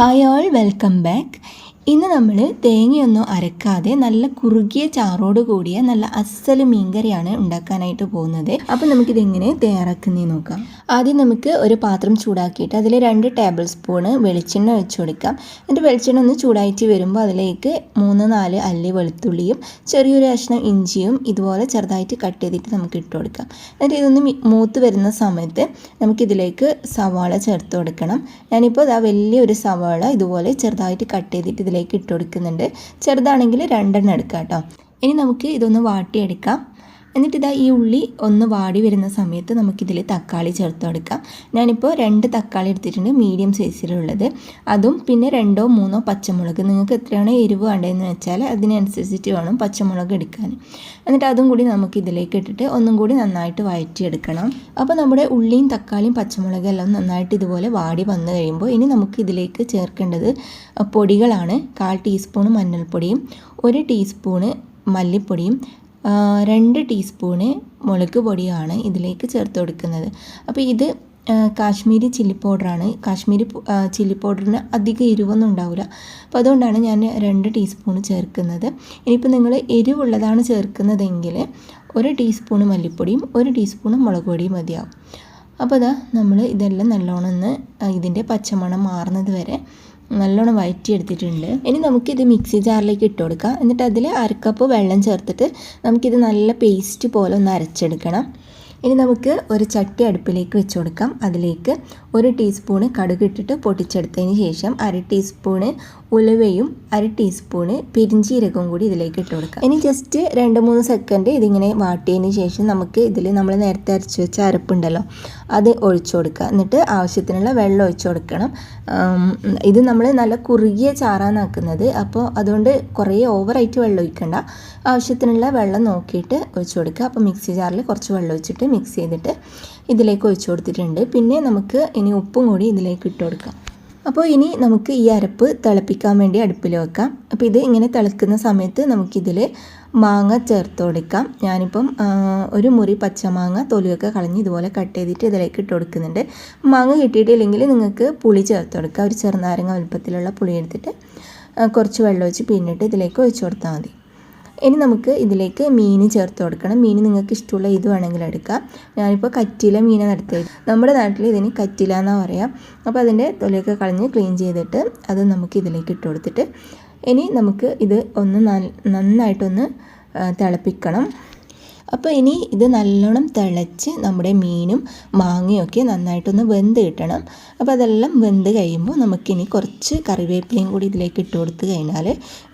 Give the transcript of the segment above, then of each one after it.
Hi all welcome back ഇന്ന് നമ്മൾ തേങ്ങയൊന്നും അരക്കാതെ നല്ല കുറുകിയ ചാറോട് കൂടിയ നല്ല അസൽ മീൻകറിയാണ് ഉണ്ടാക്കാനായിട്ട് പോകുന്നത്. അപ്പോൾ നമുക്കിതെങ്ങനെ തയ്യാറാക്കുന്നേ നോക്കാം. ആദ്യം നമുക്ക് ഒരു പാത്രം ചൂടാക്കിയിട്ട് അതിൽ രണ്ട് ടേബിൾ സ്പൂണ് വെളിച്ചെണ്ണ വെച്ച് കൊടുക്കാം. എന്നിട്ട് വെളിച്ചെണ്ണ ഒന്ന് ചൂടായിട്ട് വരുമ്പോൾ അതിലേക്ക് മൂന്ന് നാല് അല്ലി വെളുത്തുള്ളിയും ചെറിയൊരു കഷ്ണം ഇഞ്ചിയും ഇതുപോലെ ചെറുതായിട്ട് കട്ട് ചെയ്തിട്ട് നമുക്ക് ഇട്ട് കൊടുക്കാം. എന്നിട്ട് ഇതൊന്ന് മൂത്ത് വരുന്ന സമയത്ത് നമുക്കിതിലേക്ക് സവാള ചേർത്ത് കൊടുക്കണം. ഞാനിപ്പോൾ ആ വലിയൊരു സവാള ഇതുപോലെ ചെറുതായിട്ട് കട്ട് ചെയ്തിട്ട് ഇതിലേക്ക് ഇട്ട് കൊടുക്കുന്നുണ്ട്. ചെറുതാണെങ്കിൽ രണ്ടെണ്ണം എടുക്കാം കേട്ടോ. ഇനി നമുക്ക് ഇതൊന്ന് വാട്ടിയെടുക്കാം. എന്നിട്ട് ഇതാ ഈ ഉള്ളി ഒന്ന് വാടി വരുന്ന സമയത്ത് നമുക്കിതിൽ തക്കാളി ചേർത്ത് കൊടുക്കാം ഞാനിപ്പോൾ രണ്ട് തക്കാളി എടുത്തിട്ടുണ്ട് മീഡിയം സൈസിലുള്ളത് അതും പിന്നെ രണ്ടോ മൂന്നോ പച്ചമുളക്. നിങ്ങൾക്ക് എത്രയാണോ എരിവ് വേണ്ടതെന്ന് വെച്ചാൽ അതിനനുസരിച്ചിട്ട് വേണം പച്ചമുളക് എടുക്കാൻ. എന്നിട്ട് അതും കൂടി നമുക്ക് ഇതിലേക്ക് ഇട്ടിട്ട് ഒന്നും കൂടി നന്നായിട്ട് വഴറ്റിയെടുക്കണം അപ്പോൾ നമ്മുടെ ഉള്ളിയും തക്കാളിയും പച്ചമുളകും എല്ലാം നന്നായിട്ട് ഇതുപോലെ വാടി വന്നു കഴിയുമ്പോൾ ഇനി നമുക്ക് ഇതിലേക്ക് ചേർക്കേണ്ടത് പൊടികളാണ്. കാൽ ടീസ്പൂൺ മഞ്ഞൾപ്പൊടിയും ഒരു ടീസ്പൂണ് മല്ലിപ്പൊടിയും രണ്ട് ടീസ്പൂണ് മുളക് പൊടിയാണ് ഇതിലേക്ക് ചേർത്ത് കൊടുക്കുന്നത്. അപ്പോൾ ഇത് കാശ്മീരി ചില്ലി പൗഡറാണ്. കാശ്മീരി ചില്ലി പൗഡറിന് അധികം എരിവൊന്നും ഉണ്ടാവില്ല. അപ്പോൾ അതുകൊണ്ടാണ് ഞാൻ രണ്ട് ടീസ്പൂൺ ചേർക്കുന്നത്. ഇനിയിപ്പോൾ നിങ്ങൾ എരിവുള്ളതാണ് ചേർക്കുന്നതെങ്കിൽ ഒരു ടീസ്പൂൺ മല്ലിപ്പൊടിയും ഒരു ടീസ്പൂൺ മുളക് പൊടിയും മതിയാവും. അപ്പോൾ അതാ നമ്മൾ ഇതെല്ലാം നല്ലോണം ഒന്ന് ഇതിന്റെ പച്ചമണം മാറുന്നത് വരെ നല്ലോണം വയറ്റിയെടുത്തിട്ടുണ്ട്. ഇനി നമുക്കിത് മിക്സി ജാറിലേക്ക് ഇട്ട് കൊടുക്കാം. എന്നിട്ട് അതിൽ അരക്കപ്പ് വെള്ളം ചേർത്തിട്ട് നമുക്കിത് നല്ല പേസ്റ്റ് പോലെ ഒന്ന് അരച്ചെടുക്കണം. ഇനി നമുക്ക് ഒരു ചട്ടി അടുപ്പിലേക്ക് വെച്ച് കൊടുക്കാം. അതിലേക്ക് ഒരു ടീസ്പൂണ് കടുക് ഇട്ടിട്ട് പൊട്ടിച്ചെടുത്തതിന് ശേഷം അര ടീസ്പൂണ് ഉലുവയും അര ടീസ്പൂണ് പെരിഞ്ചീരകവും കൂടി ഇതിലേക്ക് ഇട്ട് കൊടുക്കാം. ഇനി ജസ്റ്റ് രണ്ട് മൂന്ന് സെക്കൻഡ് ഇതിങ്ങനെ വാട്ടിയതിന് ശേഷം നമുക്ക് ഇതിൽ നമ്മൾ നേരത്തെ അരച്ച് വെച്ച അരപ്പുണ്ടല്ലോ അത് ഒഴിച്ചു കൊടുക്കുക. എന്നിട്ട് ആവശ്യത്തിനുള്ള വെള്ളം ഒഴിച്ചു കൊടുക്കണം. ഇത് നമ്മൾ നല്ല കുറുകിയ ചാറാന്നാക്കുന്നത് അപ്പോൾ അതുകൊണ്ട് കുറേ ഓവറായിട്ട് വെള്ളം ഒഴിക്കണ്ട. ആവശ്യത്തിനുള്ള വെള്ളം നോക്കിയിട്ട് ഒഴിച്ചു കൊടുക്കുക. അപ്പോൾ മിക്സി ജാറിൽ കുറച്ച് വെള്ളം ഒഴിച്ചിട്ട് മിക്സ് ചെയ്തിട്ട് ഇതിലേക്ക് ഒഴിച്ചു കൊടുത്തിട്ടുണ്ട്. പിന്നെ നമുക്ക് ഇനി ഉപ്പും കൂടി ഇതിലേക്ക് ഇട്ട് കൊടുക്കാം. അപ്പോൾ ഇനി നമുക്ക് ഈ അരപ്പ് തിളപ്പിക്കാൻ വേണ്ടി അടുപ്പിൽ വെക്കാം. അപ്പോൾ ഇത് ഇങ്ങനെ തിളക്കുന്ന സമയത്ത് നമുക്കിതിൽ മാങ്ങ ചേർത്ത് കൊടുക്കാം. ഞാനിപ്പം ഒരു മുറി പച്ചമാങ്ങ തൊലിയൊക്കെ കളഞ്ഞ് ഇതുപോലെ കട്ട് ചെയ്തിട്ട് ഇതിലേക്ക് ഇട്ട് കൊടുക്കുന്നുണ്ട്. മാങ്ങ കിട്ടിയിട്ടില്ലെങ്കിൽ നിങ്ങൾക്ക് പുളി ചേർത്ത് കൊടുക്കാം. ഒരു ചെറുനാരങ്ങ വലുപ്പത്തിലുള്ള പുളി എടുത്തിട്ട് കുറച്ച് വെള്ളം ഒഴിച്ച് പിന്നിട്ട് ഇതിലേക്ക് ഒഴിച്ചു കൊടുത്താൽ മതി. ഇനി നമുക്ക് ഇതിലേക്ക് മീൻ ചേർത്ത് കൊടുക്കണം. മീൻ നിങ്ങൾക്ക് ഇഷ്ടമുള്ള ഇത് വേണമെങ്കിൽ എടുക്കാം. ഞാനിപ്പോൾ കറ്റില മീനാണ് നടത്തിയത് നമ്മുടെ നാട്ടിൽ ഇതിന് കറ്റില എന്നാണ് പറയാം. അപ്പോൾ അതിന്റെ തൊലിയൊക്കെ കളഞ്ഞ് ക്ലീൻ ചെയ്തിട്ട് അത് നമുക്ക് ഇതിലേക്ക് ഇട്ട് കൊടുത്തിട്ട് ഇനി നമുക്ക് ഇത് ഒന്ന് നന്നായിട്ടൊന്ന് തിളപ്പിക്കണം. അപ്പോൾ ഇനി ഇത് നല്ലോണം തിളച്ച് നമ്മുടെ മീനും മാങ്ങയൊക്കെ നന്നായിട്ടൊന്ന് വെന്ത് കിട്ടണം. അപ്പോൾ അതെല്ലാം വെന്ത് കഴിയുമ്പോൾ നമുക്കിനി കുറച്ച് കറിവേപ്പിലയും കൂടി ഇതിലേക്ക് ഇട്ട് കൊടുത്ത് കഴിഞ്ഞാൽ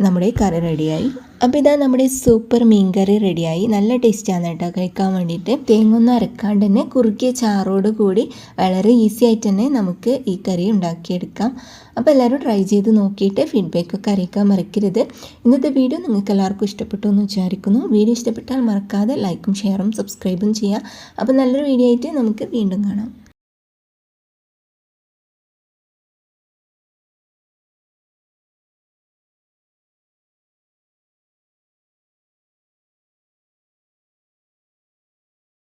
നമ്മുടെ കറി റെഡിയായി അപ്പോൾ ഇതാ നമ്മുടെ സൂപ്പർ മീൻകറി റെഡിയായി. നല്ല ടേസ്റ്റാണ് കേട്ടോ കഴിക്കാൻ വേണ്ടിയിട്ട്. തേങ്ങൊന്നും അരക്കാണ്ട് തന്നെ കുറുക്കിയ ചാറോട് കൂടി വളരെ ഈസി ആയിട്ട് തന്നെ നമുക്ക് ഈ കറി ഉണ്ടാക്കിയെടുക്കാം. അപ്പോൾ എല്ലാവരും ട്രൈ ചെയ്ത് നോക്കിയിട്ട് ഫീഡ്ബാക്കൊക്കെ അറിയിക്കാൻ മറക്കരുത്. ഇന്നത്തെ വീഡിയോ നിങ്ങൾക്ക് എല്ലാവർക്കും ഇഷ്ടപ്പെട്ടു എന്ന് വിചാരിക്കുന്നു. വീഡിയോ ഇഷ്ടപ്പെട്ടാൽ മറക്കാതെ ലൈക്കും ഷെയറും സബ്സ്ക്രൈബും ചെയ്യുക. അപ്പോൾ നല്ലൊരു വീഡിയോ ആയിട്ട് നമുക്ക് വീണ്ടും കാണാം.